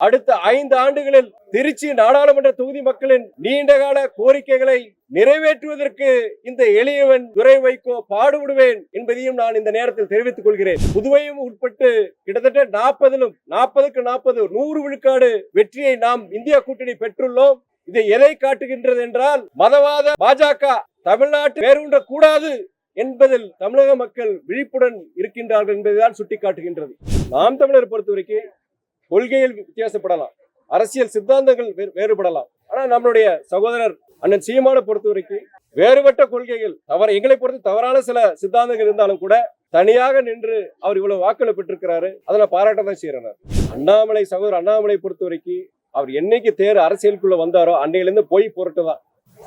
அடுத்த ஐந்து ஆண்டுகளில் திருச்சி நாடாளுமன்ற தொகுதி மக்களின் நீண்டகால கோரிக்கைகளை நிறைவேற்றுவதற்கு இந்த எளியவன் துரை வைகோ பாடுபடுவேன் என்பதையும் நான் இந்த நேரத்தில் தெரிவித்துக் கொள்கிறேன். புதுவையும் உட்பட்டு கிட்டத்தட்ட நாற்பதிலும் நாற்பதுக்கு நாற்பது நூறு விழுக்காடு வெற்றியை நாம் இந்தியா கூட்டணி பெற்றுள்ளோம். இதை எதை காட்டுகின்றது என்றால் மதவாத பாஜக தமிழ்நாட்டு வேரூன்ற கூடாது என்பதில் தமிழக மக்கள் விழிப்புடன் இருக்கின்றார்கள் என்பதுதான் சுட்டிக்காட்டுகின்றது. நாம் தமிழர் பொறுத்த வரைக்கும் கொள்கைகள் வித்தியாசப்படலாம் அரசியல் சித்தாந்தங்கள் வேறுபடலாம் ஆனா நம்மளுடைய சகோதரர் அண்ணன் சீமான பொறுத்த வரைக்கும் வேறுபட்ட கொள்கைகள் தவறு எங்களை பொறுத்து தவறான சில சித்தாந்தங்கள் இருந்தாலும் கூட தனியாக நின்று அவர் இவ்வளவு வாக்களை பெற்றிருக்கிறாரு அதை நான் பாராட்ட தான் செய்யறேன் அண்ணாமலை சகோதரர் அண்ணாமலை பொறுத்த வரைக்கும் அவர் என்னைக்கு தேர் அரசியலுக்குள்ள வந்தாரோ அன்னையிலிருந்து போய் பொருட்டு தான்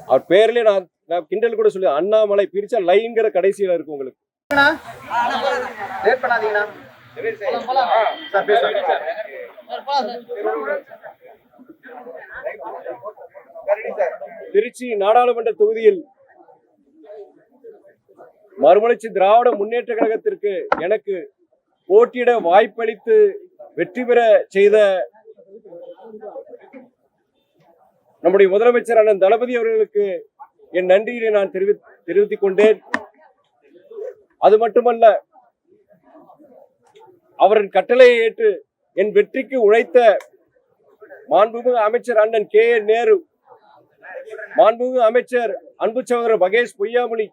அவர் பேர்லயே நான் நான் கிண்டல் கூட சொல்லி அண்ணாமலை பிரிச்சா லைங்கிற கடைசியில இருக்கு உங்களுக்கு லேட் பண்ணாதீங்கண்ணா சார் திருச்சி நாடாளுமன்ற தொகுதியில் மறுமலர்ச்சி திராவிட முன்னேற்ற கழகத்திற்கு எனக்கு போட்டியிட வாய்ப்பளித்து வெற்றி பெற செய்த நம்முடைய முதலமைச்சர் அண்ணன் தளபதி அவர்களுக்கு என் நன்றியினை நான் தெரிவி தெரிவித்துக் கொண்டேன். அது மட்டுமல்ல அவரின் கட்டளையை ஏற்று என் வெற்றிக்கு உழைத்த மாண்புமிகு அமைச்சர் அண்ணன் கே என் நேரு மாண்புமிகு அமைச்சர் அன்பு சகோதரர் மகேஷ் பொய்யாமொழி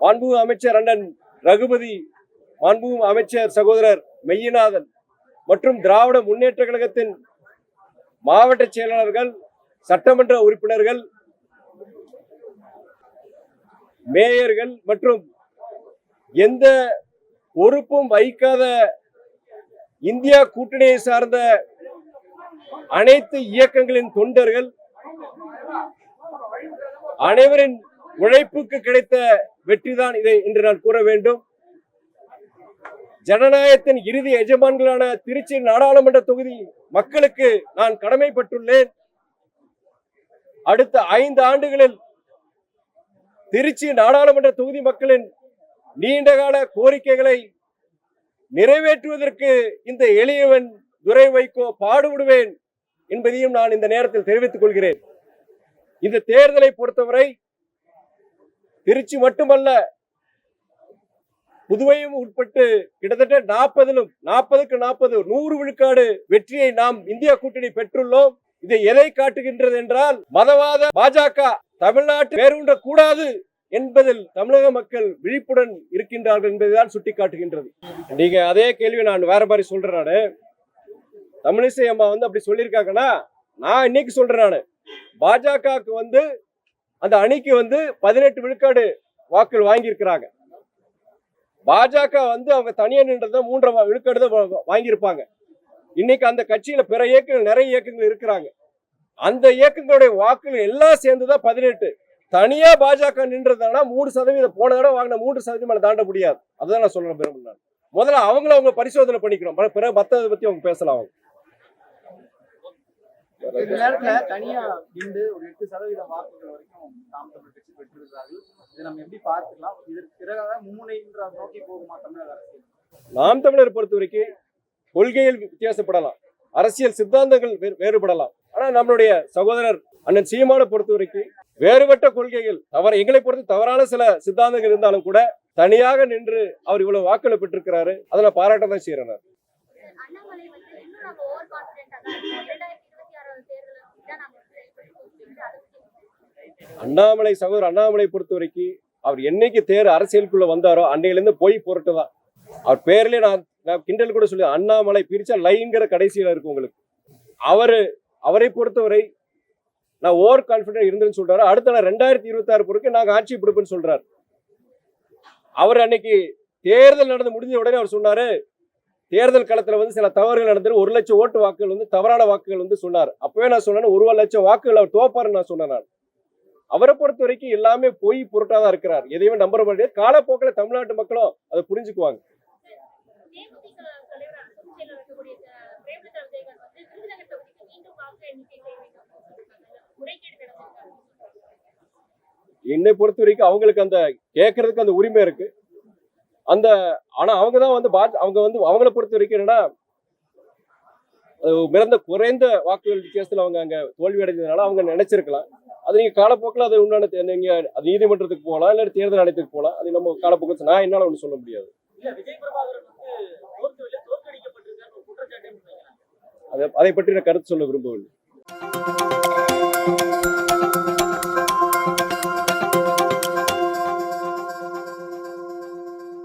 மாண்புமிகு அமைச்சர் அண்ணன் ரகுபதி மாண்புமிகு அமைச்சர் சகோதரர் மெய்யநாதன் மற்றும் திராவிட முன்னேற்ற கழகத்தின் மாவட்ட செயலாளர்கள் சட்டமன்ற உறுப்பினர்கள் மேயர்கள் மற்றும் எந்த பொறுப்பும் வகிக்காத இந்தியா கூட்டணியை சார்ந்த அனைத்து இயக்கங்களின் தொண்டர்கள் அனைவரின் உழைப்புக்கு கிடைத்த வெற்றிதான் இதை என்று நான் கூற வேண்டும். ஜனநாயகத்தின் இறுதி எஜமான்களான திருச்சி நாடாளுமன்ற தொகுதி மக்களுக்கு நான் கடமைப்பட்டுள்ளேன். அடுத்த ஐந்து ஆண்டுகளில் திருச்சி நாடாளுமன்ற தொகுதி மக்களின் நீண்டகால கோரிக்கைகளை நிறைவேற்றுவதற்கு இந்த எளியவன் துரை வைகோ பாடுபடுவேன் என்பதையும் நான் இந்த நேரத்தில் தெரிவித்துக் கொள்கிறேன். இந்த தேர்தலை பொறுத்தவரை திருச்சி மட்டுமல்ல புதுவையும் உட்பட்டு கிட்டத்தட்ட நாற்பதிலும் நாற்பதுக்கு நாற்பது நூறு விழுக்காடு வெற்றியை நாம் இந்தியா கூட்டணி பெற்றுள்ளோம். இதை எதை காட்டுகின்றது என்றால் மதவாத பாஜக தமிழ்நாட்டு வேரூன்ற கூடாது என்பதில் தமிழக மக்கள் விழிப்புடன் இருக்கின்றார்கள் என்பதுதான் சுட்டிக்காட்டுகின்றது. நீங்க அதே கேள்வி நான் வேற மாதிரி சொல்றேன் நானு. தமிழிசை அம்மா வந்து அப்படி சொல்லியிருக்காங்கன்னா நான் இன்னைக்கு சொல்றேன் நான். பாஜகவுக்கு வந்து அந்த அணிக்கு வந்து பதினெட்டு விழுக்காடு வாக்குகள் வாங்கியிருக்கிறாங்க. பாஜக வந்து அவங்க தனியா நின்றத மூன்றரை விழுக்காடு தான் வாங்கியிருப்பாங்க. இன்னைக்கு அந்த கட்சியில பிற இயக்கங்கள் நிறைய இயக்கங்கள் இருக்கிறாங்க. அந்த இயக்கங்களுடைய வாக்குகள் எல்லாம் சேர்ந்துதான் பதினெட்டு. தனியா பாஜக நின்றதுனா மூணு சதவீதம் போன தடவை வாங்கின மூன்று சதவீதம் மேல தாண்ட முடியாது. அதுதான் நான் சொல்ல விரும்புறேன் நான். முதல்ல அவங்கள அவங்க பரிசோதனை பண்ணிக்கணும் பிற- பிறகு மத்ததை பத்தி அவங்க பேசலாம் அவங்க. இந்த நேரத்துல தனியா நின்று ஒரு எட்டு சதவீதம் வாக்குகள் வரைக்கும் நாம் தமிழ் கட்சி பெற்றிருக்கிறார்கள். இதை நம்ம எப்படி பார்த்துக்கலாம்? இதற்கு பிறகாக மும்முனைன்ற நோக்கி போகுமா தமிழக அரசு? நாம் தமிழர் பொறுத்த வரைக்கும் கொள்கையில் வித்தியாசப்படலாம். அரசியல் சித்தாந்தங்கள் வேறுபடலாம். ஆனா நம்மளுடைய சகோதரர் அண்ணன் சீமான பொறுத்த வரைக்கும் வேறுபட்ட கொள்கைகள். தவறு எங்களை பொறுத்து தவறான சில சித்தாந்தங்கள் இருந்தாலும் கூட தனியாக நின்று அவர் இவ்வளவு வாக்களை பெற்றிருக்கிறாரு. அதை நான். பாராட்ட தான் பத்தி அண்ணாமலை சகோதரர் அண்ணாமலை பொறுத்த வரைக்கும் அவர் என்னைக்கு தேர் அரசியலுக்குள்ள வந்தாரோ அன்னையிலிருந்து போய் பொருட்டு தான். அவர் பேர்லயே நான் நான் கிண்டல் கூட சொல்லி அண்ணாமலை பிரிச்சா லைங்கிற கடைசியில இருக்கு உங்களுக்கு. அவரு அவரை பொறுத்தவரை நான் ஓவர் கான்பிடன்ட் இருந்தேன்னு சொல்றாரு. அடுத்த நான் ரெண்டாயிரத்தி இருபத்தி ஆறு பொறுக்கு நாங்கள் ஆட்சி பிடிப்பேன்னு சொல்றாரு. அவர் அன்னைக்கு தேர்தல் நடந்து முடிஞ்ச உடனே அவர் சொன்னாரு தேர்தல் களத்தில் வந்து சில தவறுகள் நடந்தது ஒரு லட்சம் ஓட்டு வாக்குகள் வந்து தவறான வாக்குகள் வந்து சொன்னார். அப்பவே நான் சொன்னேன் ஒரு லட்சம் வாக்குகள் அவர் தோப்பாருன்னு நான் சொன்னேன் நான். அவரை பொறுத்த வரைக்கும் எல்லாமே பொய் புரட்டாதான் இருக்கிறார். எதையுமே நம்புற முடியாது காலப்போக்கில் தமிழ்நாட்டு மக்களும் அதை புரிஞ்சுக்குவாங்க. என்னை பொறுத்த வரைக்கும் அவங்களுக்கு அந்த கேட்கறதுக்கு அந்த உரிமை இருக்கு. அந்த ஆனா அவங்க தான் வந்து பாஜ அவங்க வந்து அவங்கள பொறுத்த வரைக்கும் என்னன்னா அது மிகுந்த குறைந்த வாக்குகள் வித்தியாசத்தில் அவங்க அங்க தோல்வி அடைஞ்சதுனால அவங்க நினைச்சிருக்கலாம். அது நீங்க காலப்போக்கில் அது உண்டான தே- நீங்க அது நீதிமன்றத்துக்கு போகலாம் இல்லை தேர்தல் ஆணையத்துக்கு போகலாம். அது நம்ம காலப்போக்கில் நான் என்னால ஒன்றும் சொல்ல முடியாது. அதை பற்றி நான் கருத்து சொல்ல விரும்பவில்லை.